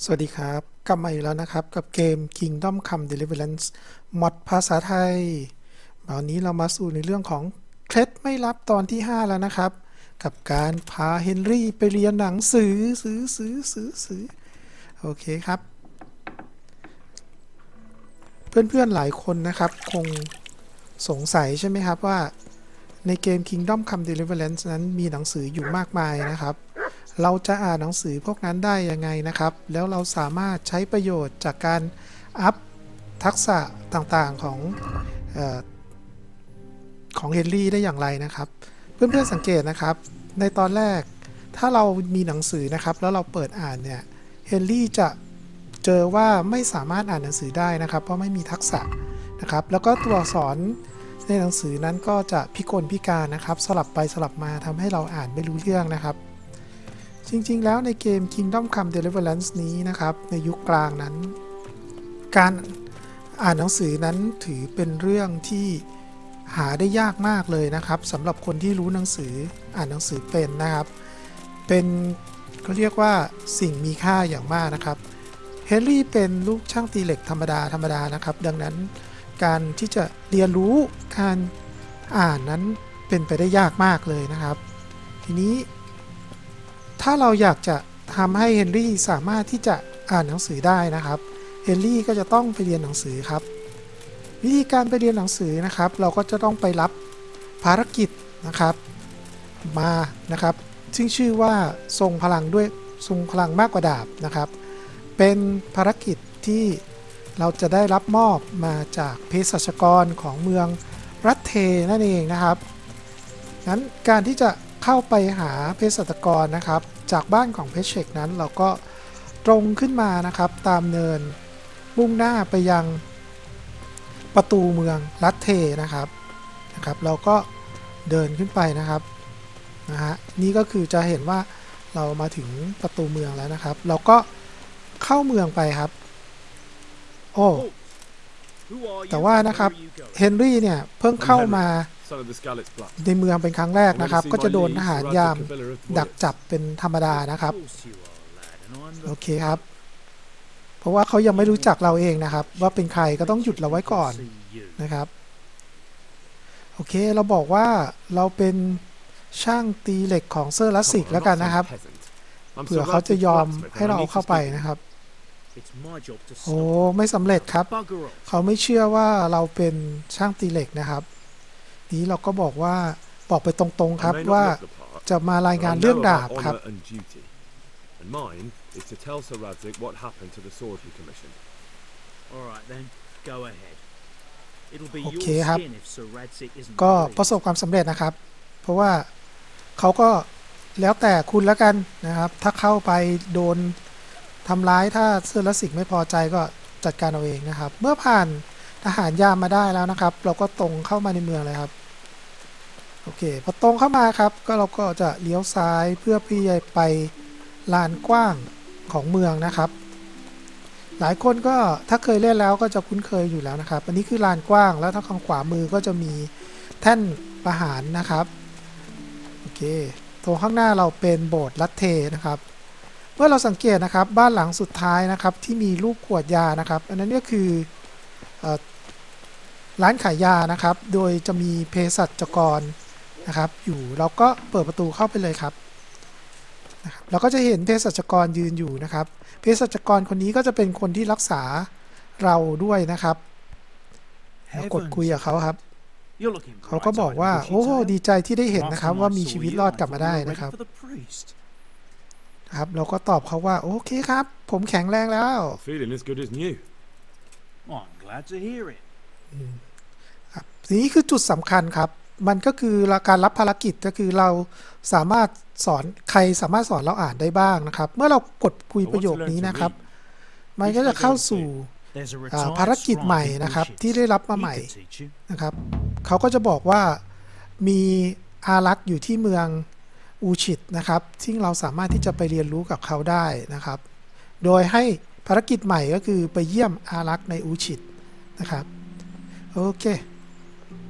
สวัสดีครับ กลับมาอีกแล้วนะครับ กับเกม Kingdom Come Deliverance มอดภาษาไทยวันนี้เรามาสู่ในเรื่องของเคล็ดไม่ลับตอนที่ 5 แล้วนะครับ กับการพาเฮนรี่ไปเรียนหนังสือซื้อซื้อซื้อซื้อโอเคครับ เพื่อนๆหลายคนนะครับ คงสงสัยใช่ไหมครับว่าในเกม Kingdom Come Deliverance นั้นมีหนังสืออยู่มากมายนะครับ เราจะอ่านหนังสือพวกนั้นได้ยังไงนะครับ แล้วเราสามารถใช้ประโยชน์จากการอัพทักษะต่างๆของออของเฮนรี่ได้อย่างไรนะครับ เพื่อนๆสังเกตนะครับ ในตอนแรกถ้าเรามีหนังสือนะครับ แล้วเราเปิดอ่านเนี่ยเฮนรี่จะเจอว่าไม่สามารถอ่านหนังสือได้นะครับ เพราะไม่มีทักษะนะครับ แล้วก็ตัวอักษรในหนังสือนั้นก็จะพิกลพิการนะครับ สลับไปสลับมาทำให้เราอ่านไม่รู้เรื่องนะครับ จริงๆ แล้วในเกม Kingdom Come Deliverance นี้นะครับ ในยุคกลางนั้น การอ่านหนังสือนั้นถือเป็นเรื่องที่หาได้ยากมากเลยนะครับสำหรับคนที่รู้หนังสืออ่านหนังสือเป็นนะครับ เป็นเขาเรียกว่าสิ่งมีค่าอย่างมากนะครับเฮนรี่เป็นลูกช่างตีเหล็กธรรมดาธรรมดานะครับ ดังนั้นการที่จะเรียนรู้การอ่านนั้นเป็นไปได้ยากมากเลยนะครับ ทีนี้ ถ้าเราอยากจะทำให้เฮนรี่สามารถที่จะอ่านหนังสือได้นะครับ เฮนรี่ก็จะต้องไปเรียนหนังสือครับ วิธีการไปเรียนหนังสือนะครับ เราก็จะต้องไปรับภารกิจนะครับมานะครับ ซึ่งชื่อว่าทรงพลังด้วยทรงพลังมากกว่าดาบนะครับ เป็นภารกิจที่เราจะได้รับมอบมาจากเภสัชกรของเมืองรัตเทนั่นเองนะครับงั้นการที่จะ เข้าไปหาเภสัชกรนะครับ จากบ้านของเพชเชกนั้นเราก็ตรงขึ้นมานะครับ ตามเนินมุ่งหน้าไปยังประตูเมืองลัตเทนะครับนะครับ เราก็เดินขึ้นไปนะครับนะฮะนี่ก็คือจะเห็นว่าเรามาถึงประตูเมืองแล้วนะครับ เราก็เข้าเมืองไปครับ โอ้แต่ว่านะครับเฮนรี่เนี่ยเพิ่งเข้ามา son of the Scalit's Blood. ในเมืองเป็นครั้งแรกนะครับ ก็จะโดนทหารยาม ดักจับเป็นธรรมดานะครับ โอเคครับ เพราะว่าเขายังไม่รู้จักเราเองนะครับ ว่าเป็นใครก็ต้องหยุดเราไว้ก่อนนะครับ โอเคเราบอกว่าเราเป็นช่างตีเหล็กของเซอร์ลัสสิกแล้วกันนะครับเผื่อเขาจะยอมให้เราเอาเข้าไปนะครับโอ้ไม่สำเร็จครับ เขาไม่เชื่อว่าเราเป็นช่างตีเหล็กนะครับ นี้เราก็บอกว่าบอกไปตรงๆครับว่าจะมารายงานเรื่องดาบครับ And duty. And mine is to tell Sir Radzik what happened to the sword he commissioned. All right then, go ahead. It'll be โอ your เคครับ skin if Sir Radzik isn't ก็ pleased. ประสบความสำเร็จนะครับ เพราะว่าเขาก็แล้วแต่คุณแล้วกันนะครับ ถ้าเข้าไปโดนทำร้ายถ้าเซอร์ลัสสิกไม่พอใจก็จัดการเอาเองนะครับ เมื่อผ่านทหารยามมาได้แล้วนะครับ เราก็ตรงเข้ามาในเมืองเลยครับ โอเคพอตรงเข้ามาครับก็เราก็จะเลี้ยวซ้ายเพื่อพี่จะไปลานกว้างของเมืองนะครับ หลายคนก็ถ้าเคยเล่นแล้วก็จะคุ้นเคยอยู่แล้วนะครับ อันนี้คือลานกว้างแล้วทางขวามือก็จะมีแท่นประหารนะครับโอเคตรงข้างหน้าเราเป็นโบสถ์ลัตเทนะครับ เมื่อเราสังเกตนะครับบ้านหลังสุดท้ายนะครับที่มีรูปขวดยานะครับ อันนั้นก็คืออร้านขายยานะครับ โดยจะมีเภสัชกร นะครับ อยู่เราก็เปิดประตูเข้าไปเลยครับนะครับเราก็จะเห็นเภสัชกรยืนอยู่นะครับเภสัชกรคนนี้ก็จะเป็นคนที่รักษาเราด้วยนะครับเรากดคุยกับเขาครับ You're looking เขาก็บอกว่า bright-eyed โอ้ and bushy-tailed. ดีใจที่ได้เห็นนะครับ Last time ว่า I มี saw ชีวิต you, รอด I กลับมา thought ได้ you were นะครับ ready for the priest. ครับ เราก็ตอบเขาว่า โอเคครับ ผมแข็งแรงแล้ว Feeling as good as new. Oh, I'm glad to hear it. ครับนี่คือจุดสำคัญครับ มันก็คือการรับภารกิจก็คือเราสามารถสอนใครสามารถสอนเราอ่านได้บ้างนะครับ เมื่อเรากดคุยประโยคนี้นะครับ มันก็จะเข้าสู่ภารกิจใหม่นะครับที่ได้รับมาใหม่นะครับเขาก็จะบอกว่ามีอารักษ์อยู่ที่เมืองอูชิตนะครับที่เราสามารถที่จะไปเรียนรู้กับเขาได้นะครับ โดยให้ภารกิจใหม่ก็คือไปเยี่ยมอารักษ์ในอูชิตนะครับโอเค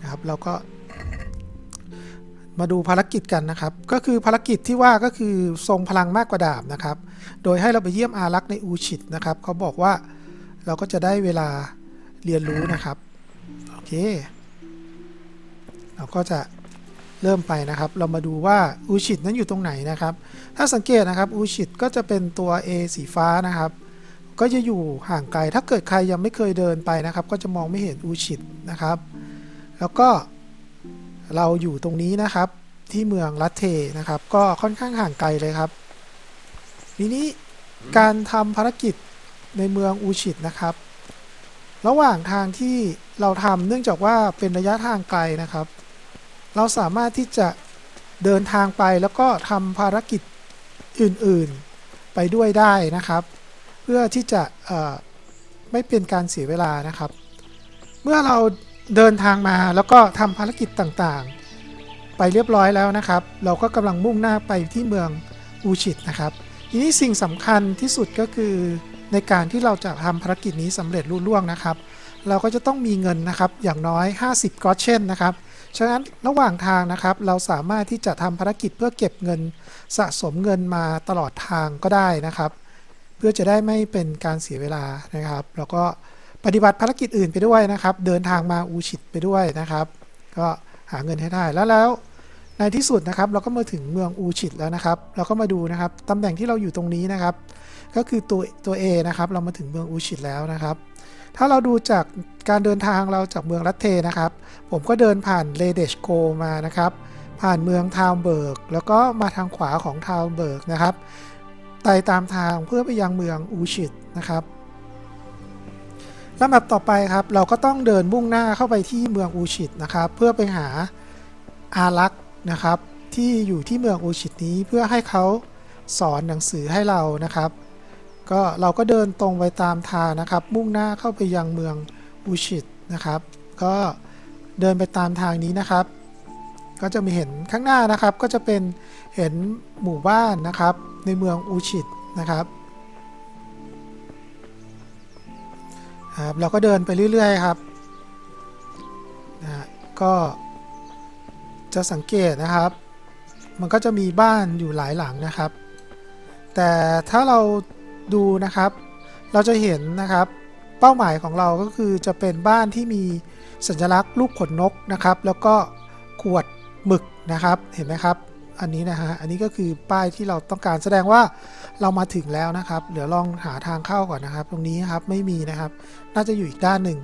นะครับเราก็ มาดูภารกิจกันนะครับ ก็คือภารกิจที่ว่าก็คือทรงพลังมากกว่าดาบนะครับ โดยให้เราไปเยี่ยมอารักษ์ในอูชิตนะครับเขาบอกว่าเราก็จะได้เวลาเรียนรู้นะครับ โอเค เราก็จะเริ่มไปนะครับ เรามาดูว่าอูชิตนั้นอยู่ตรงไหนนะครับ ถ้าสังเกตนะครับอูชิตก็จะเป็นตัว A สีฟ้านะครับ ก็จะอยู่ห่างไกล ถ้าเกิดใครยังไม่เคยเดินไปนะครับ ก็จะมองไม่เห็นอูชิตนะครับ แล้วก็ เราอยู่ตรงนี้นะครับที่เมืองลัตเทนะครับ ก็ค่อนข้างห่างไกลเลยครับทีนี้การทำภารกิจในเมืองอูชิตนะครับ ระหว่างทางที่เราทำเนื่องจากว่าเป็นระยะทางไกลนะครับ เราสามารถที่จะเดินทางไปแล้วก็ทำภารกิจอื่นๆไปด้วยได้นะครับ เพื่อที่จะไม่เป็นการเสียเวลานะครับ เมื่อเรา เดินทางมาแล้วก็ทำภารกิจต่างๆ ไปเรียบร้อยแล้วนะครับ เราก็กำลังมุ่งหน้าไปที่เมืองอูชิตนะครับ ทีนี้สิ่งสำคัญที่สุดก็คือในการที่เราจะทำภารกิจนี้สำเร็จรุ่ล่วงนะครับ เราก็จะต้องมีเงินนะครับอย่างน้อย 50กอเช่นนะครับฉะนั้นระหว่างทางนะครับ เราสามารถที่จะทำภารกิจเพื่อเก็บเงินสะสมเงินมาตลอดทางก็ได้นะครับ เพื่อจะได้ไม่เป็นการเสียเวลานะครับ แล้วก็ ปฏิบัติภารกิจอื่นไปด้วยนะครับ เดินทางมาอูชิตไปด้วยนะครับ ก็หาเงินให้ได้แล้วแล้วในที่สุดนะครับเราก็มาถึงเมืองอูชิตแล้วนะครับ เราก็มาดูนะครับตำแหน่งที่เราอยู่ตรงนี้นะครับ ก็คือตัวตัว A นะครับเรามาถึงเมืองอูชิตแล้วนะครับ ถ้าเราดูจากการเดินทางเราจากเมืองลัตเทนะครับ ผมก็เดินผ่านเลเดชโกมานะครับ ผ่านเมืองทาวเบิร์กแล้วก็มาทางขวาของทาวเบิร์กนะครับไต่ตามทางเพื่อไปยังเมืองอูชิตนะครับ ลำดับต่อไปครับ เราก็ต้องเดินมุ่งหน้าเข้าไปที่เมืองอูชิตนะครับ เพื่อไปหาอารักษ์นะครับ ที่อยู่ที่เมืองอูชิตนี้เพื่อให้เขาสอนหนังสือให้เรานะครับ ก็เราก็เดินตรงไปตามทางนะครับ มุ่งหน้าเข้าไปยังเมืองอูชิตนะครับ ก็เดินไปตามทางนี้นะครับ ก็จะมีเห็นข้างหน้านะครับ ก็จะเป็นเห็นหมู่บ้านนะครับ ในเมืองอูชิตนะครับ ครับเราก็เดินไปเรื่อย ๆ ครับนะก็จะสังเกตนะครับ มันก็จะมีบ้านอยู่หลายหลังนะครับ แต่ถ้าเราดูนะครับ เราจะเห็นนะครับ เป้าหมายของเราก็คือจะเป็นบ้านที่มีสัญลักษณ์รูปขนนกนะครับ แล้วก็ขวดหมึกนะครับ เห็นไหมครับ อันนี้นะฮะ อันนี้ก็คือป้ายที่เราต้องการแสดงว่าเรามาถึงแล้วนะครับ เดี๋ยวลองหาทางเข้าก่อนนะครับ ตรงนี้ครับไม่มีนะครับ น่าจะอยู่อีกด้านหนึ่ง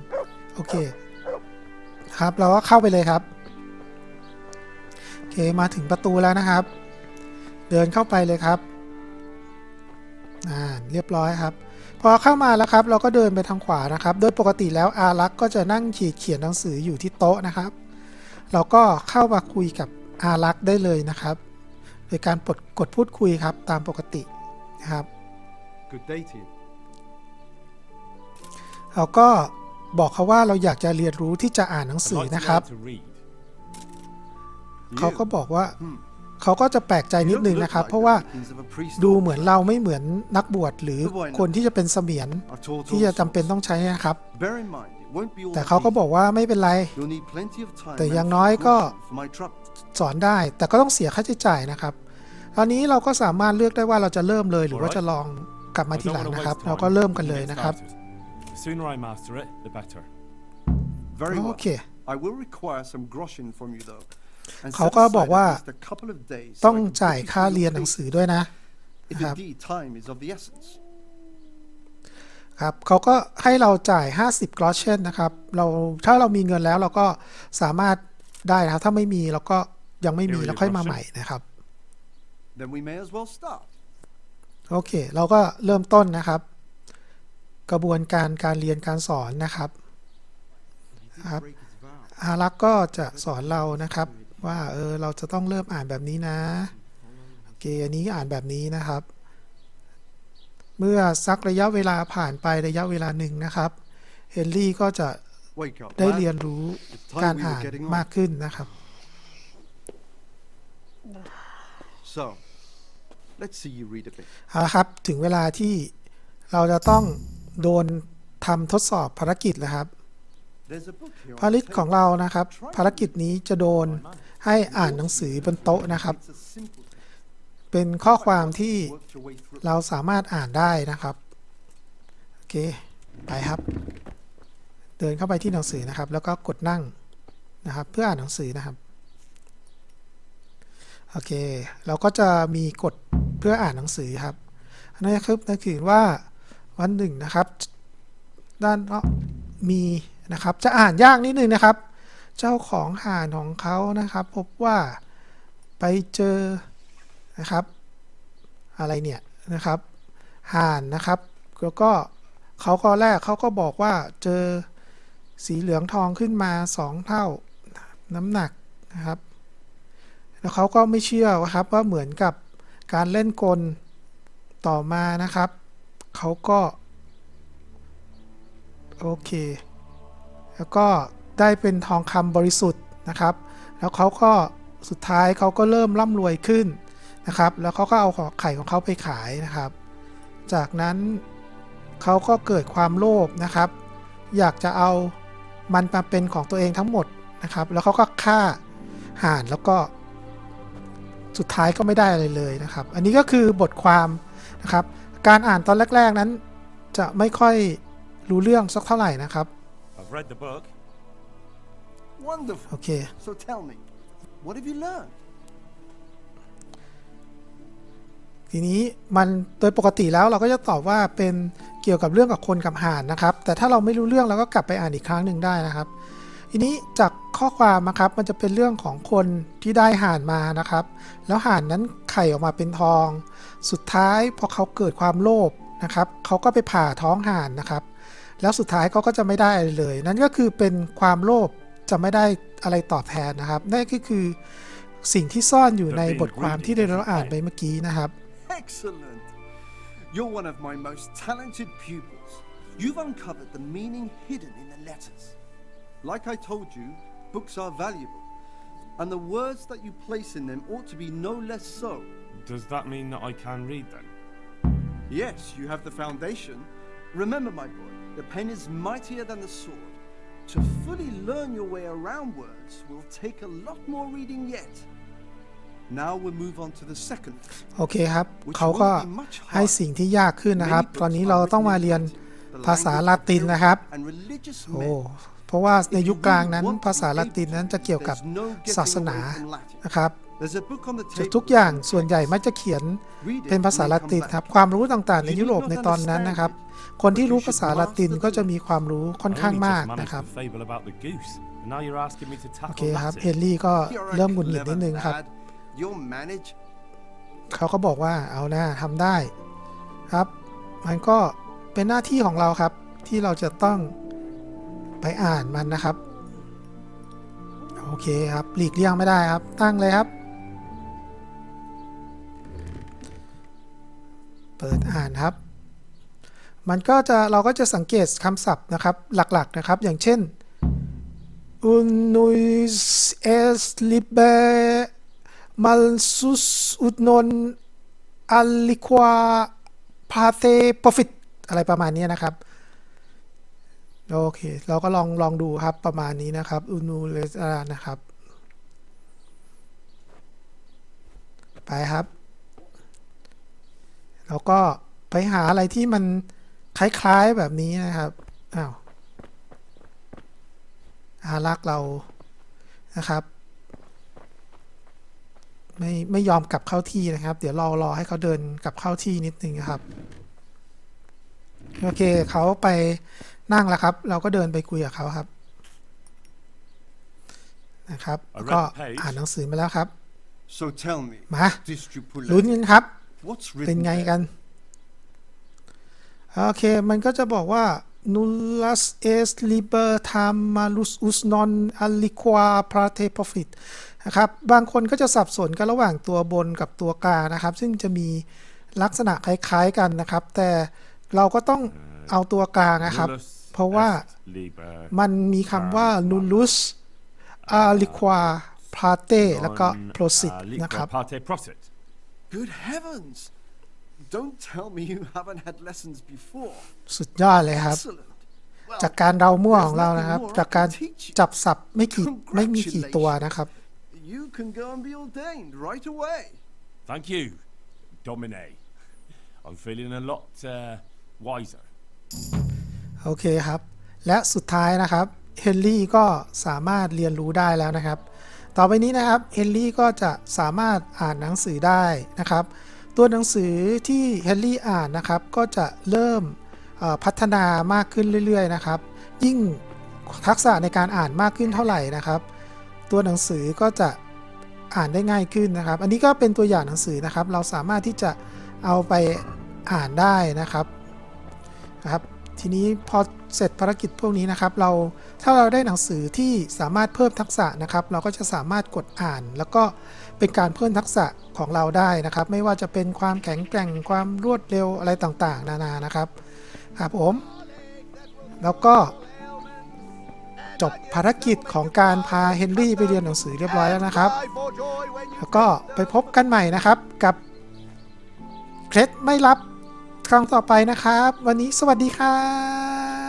โอเค ครับเราก็เข้าไปเลยครับโอเคมาถึงประตูแล้วนะครับ เดินเข้าไปเลยครับอ่าเรียบร้อยครับ พอเข้ามาแล้วครับ เราก็เดินไปทางขวานะครับ โดยปกติแล้วอารักษ์ก็จะนั่งขีดเขียนหนังสืออยู่ที่โต๊ะนะครับ เราก็เข้ามาคุยกับ อารักษ์ได้เลยนะครับโดยการกดกดพูดคุยครับตามปกตินะครับ Good day to you. เราก็บอกเขาว่าเราอยากจะเรียนรู้ที่จะอ่านหนัง I'd สือ like to นะครับ learn to read. เขาก็ You? บอกว่า Hmm. เขาก็จะแปลกใจนิด You นึง don't นะครับ look เพราะว่า like the makings of a priest ดู or เหมือน monk. เราไม่เหมือนนักบวชหรือคนที่จะเป็นเสมียน I've taught ที่ all จะจำเป็น sorts. ต้องใช้นะครับ Bear in mind, it won't be all แต่เขาก็ easy. บอกว่าไม่เป็นไร You'll need plenty of time แต่ and อย่าง few น้อยก็ groschen for my trouble. สอนได้ แต่ก็ต้องเสียค่าใช้จ่ายนะครับ ตอนนี้เราก็สามารถเลือกได้ว่าเราจะเริ่มเลยหรือว่าจะลองกลับมา I ที don't หลัง wanna นะครับ waste เรา time. ก็เริ่ม We กัน can เลย get นะครับ started. The sooner I master it, the better. Very โอ well. เค I will require some groschen from you though. And เขา set ก็ aside บอกว่า at least a couple of days so ต้อง I can จ่าย put you ค่า through เรียน your หนังสือ paces. ด้วยนะ If Have- indeed time is of the essence. ครับเขาก็ให้เราจ่าย 50กรอเชนนะครับ เราถ้าเรามีเงินแล้วเราก็สามารถ ได้นะครับ ถ้าไม่มีเราก็ยังไม่มี Here are แล้ว your ค่อยมา groschen. ใหม่นะครับ Then we may as well start. โอเค เราก็เริ่มต้นนะครับ กระบวนการการเรียนการสอนนะครับครับอารักษ์ก็จะสอนเรานะครับ ว่าเออเราจะต้องเริ่มอ่านแบบนี้นะโอเคอันนี้อ่านแบบนี้นะครับ เมื่อสักระยะเวลาผ่านไประยะเวลาหนึ่งนะครับเฮนรี่ก็จะ Wake up. ได้ lad. เรียนรู้ It's การ time we อ่า were น getting มาก on. ขึ้นนะครับ So, let's see you read a bit. เอาละครับ ถึงเวลาที่เราจะต้องโดนทำทดสอบภารกิจแล้วครับ There's a book here. ภารกิจของเรานะครับ ภารกิจนี้จะโดนให้อ่านหนังสือบนโต๊ะนะครับ It's a simple text. เป็นข้อความที่ Work your way through. เราสามารถอ่านได้นะครับ โอเค ไปครับ เดินเข้าไปที่หนังสือนะครับ แล้วก็กดนั่งนะครับ เพื่ออ่านหนังสือนะครับโอเค เราก็จะมีกดเพื่ออ่านหนังสือครับอันนี้ครับนั่นคือว่าวันหนึ่งนะครับ ด้านนอกมีนะครับจะอ่านยากนิดนึงนะครับ เจ้าของห่านของเขานะครับ พบว่าไปเจอนะครับ อะไรเนี่ยนะครับห่านนะครับ แล้วก็เขาก็แรกเขาก็บอกว่าเจอ สีเหลืองทองขึ้นมาสองเท่าน้ำหนักนะครับ แล้วเขาก็ไม่เชื่อครับว่าเหมือนกับการเล่นกลต่อมานะครับ เขาก็ โอเค แล้วก็ได้เป็นทองคำบริสุทธิ์นะครับ แล้วเขาก็สุดท้ายเขาก็เริ่มร่ำรวยขึ้นนะครับ แล้วเขาก็เอาขอไข่ของเขาไปขายนะครับ จากนั้นเขาก็เกิดความโลภนะครับ อยากจะเอา มันมาเป็นของตัวเองทั้งหมดนะครับ แล้วเขาก็ฆ่าห่านแล้วก็สุดท้ายก็ไม่ได้อะไรเลยนะครับ อันนี้ก็คือบทความนะครับ การอ่านตอนแรก ๆนั้นจะไม่ค่อยรู้เรื่องสักเท่าไหร่นะครับ I've read the book. Wonderful. โอเค So tell me, what have you learned? ทีนี้มันโดยปกติแล้วเราก็จะตอบว่าเป็นเกี่ยวกับเรื่องกับคนกับห่านนะครับ แต่ถ้าเราไม่รู้เรื่องเราก็กลับไปอ่านอีกครั้งหนึ่งได้นะครับ ทีนี้จากข้อความนะครับมันจะเป็นเรื่องของคนที่ได้ห่านมานะครับ แล้วห่านนั้นไข่ออกมาเป็นทอง สุดท้ายพอเขาเกิดความโลภนะครับเขาก็ไปผ่าท้องห่านนะครับ แล้วสุดท้ายเขาก็จะไม่ได้อะไรเลย นั่นก็คือเป็นความโลภจะไม่ได้อะไรตอบแทนนะครับนั่นก็คือสิ่งที่ซ่อนอยู่ในบทความที่เราอ่านไปเมื่อกี้นะครับ Excellent. You're one of my most talented pupils. You've uncovered the meaning hidden in the letters. Like I told you, books are valuable, and the words that you place in them ought to be no less so. Does that mean that I can read then? Yes, you have the foundation. Remember, my boy, the pen is mightier than the sword. To fully learn your way around words will take a lot more reading yet. โอเคครับ เขาก็ให้สิ่งที่ยากขึ้นนะครับ ตอนนี้เราต้องมาเรียนภาษาลาตินนะครับ And religious โอ้ men. เพราะว่าในยุคกลางนั้นภาษาละตินนั้นจะเกี่ยวกับศาสนานะครับ There's a book on the จะ table. ทุกอย่างส่วนใหญ่มักจะเขียน Read it เป็นภาษา when ละ we ติน come ครับ back. ความรู้ต่างๆ ในยุโรปในตอนนั้นนะครับ คนที่รู้ภาษาละตินก็จะมีความรู้ค่อน I ข้าง only มาก just managed นะครับ the fable about the goose, and now you're asking me to โอ tackle เคครับเฮ Latin. นรี่ก็ You're a เริ่มหงุดหงิด clever นิดนึงครับ lad. You'll manage. เขาก็บอกว่าเอาหน้าทำได้ครับ มันก็เป็นหน้าที่ของเราครับ ที่เราจะต้องไปอ่านมันนะครับ โอเคครับ หลีกเลี่ยงไม่ได้ครับ ตั้งเลยครับ เปิดอ่านครับ มันก็จะเราก็จะสังเกตคำศัพท์นะครับ หลักๆนะครับ อย่างเช่น unus es liber malsus ut non aliqua pate profit อะไรประมาณนี้นะครับ โอเค เราก็ลองลองดูครับประมาณนี้นะครับ unu les นะครับ ไปครับ แล้วก็ไปหาอะไรที่มันคล้ายๆแบบนี้นะครับ อ้าวอารักเรานะครับ ไม่ไม่ยอมกลับเข้าที่นะครับ เดี๋ยวรอรอให้เขาเดินกลับเข้าที่นิดนึงนะครับ โอเคเขาไปนั่งแล้วครับ เราก็เดินไปคุยกับเขาครับ นะครับ I read ก็ the page. อ่านหนังสือมาแล้วครับ So tell me, มา Distripula, ลุ้นกันครับ what's เป็น written ไง there? กัน โอเค มันก็จะบอกว่า nullus est liber tam malus us non aliqua prate profit นะครับ บางคนก็จะสับสนกันระหว่างตัวบนกับตัวกลางนะครับ ซึ่งจะมีลักษณะคล้ายๆกันนะครับ แต่เราก็ต้องเอาตัวกลางนะครับ Nullus เพราะว่า est liber มันมีคำว่า nullus aliqua prate แล้วก็ non prosit aliqua นะครับ parte prosit. Good heavens! Don't tell me you haven't had lessons before. สุดยอดเลยครับ Excellent. จากการเดามั่วของเรานะครับ There's nothing more I จากการ can teach you. จับสับไม่กี่ไม่มีกี่ตัวนะครับ You can go and be ordained right away. Thank you, Domine. I'm feeling a lot uh, wiser. โอเคครับ และสุดท้ายนะครับเฮนรี่ก็สามารถเรียนรู้ได้แล้วนะครับ ต่อไปนี้นะครับเฮนรี่ก็จะสามารถอ่านหนังสือได้นะครับ ตัวหนังสือที่เฮนรี่อ่านนะครับ ก็จะเริ่มเอ่อพัฒนามากขึ้นเรื่อยๆนะครับ ยิ่งทักษะในการอ่านมากขึ้นเท่าไหร่นะครับ ตัวหนังสือก็จะอ่านได้ง่ายขึ้นนะครับ อันนี้ก็เป็นตัวอย่างหนังสือนะครับ เราสามารถที่จะเอาไปอ่านได้นะครับนะครับ ทีนี้พอเสร็จภารกิจพวกนี้นะครับ เราถ้าเราได้หนังสือที่สามารถเพิ่มทักษะนะครับ เราก็จะสามารถกดอ่าน แล้วก็เป็นการเพิ่มทักษะของเราได้นะครับ ไม่ว่าจะเป็นความแข็งแกร่งความรวดเร็วอะไรต่างๆ นานานะครับครับผม แล้วก็ จบภารกิจของการพาเฮนรี่ไปเรียนหนังสือเรียบร้อยแล้วนะครับ แล้วก็ไปพบกันใหม่นะครับกับเคล็ดไม่ลับครั้งต่อไปนะครับ วันนี้สวัสดีครับ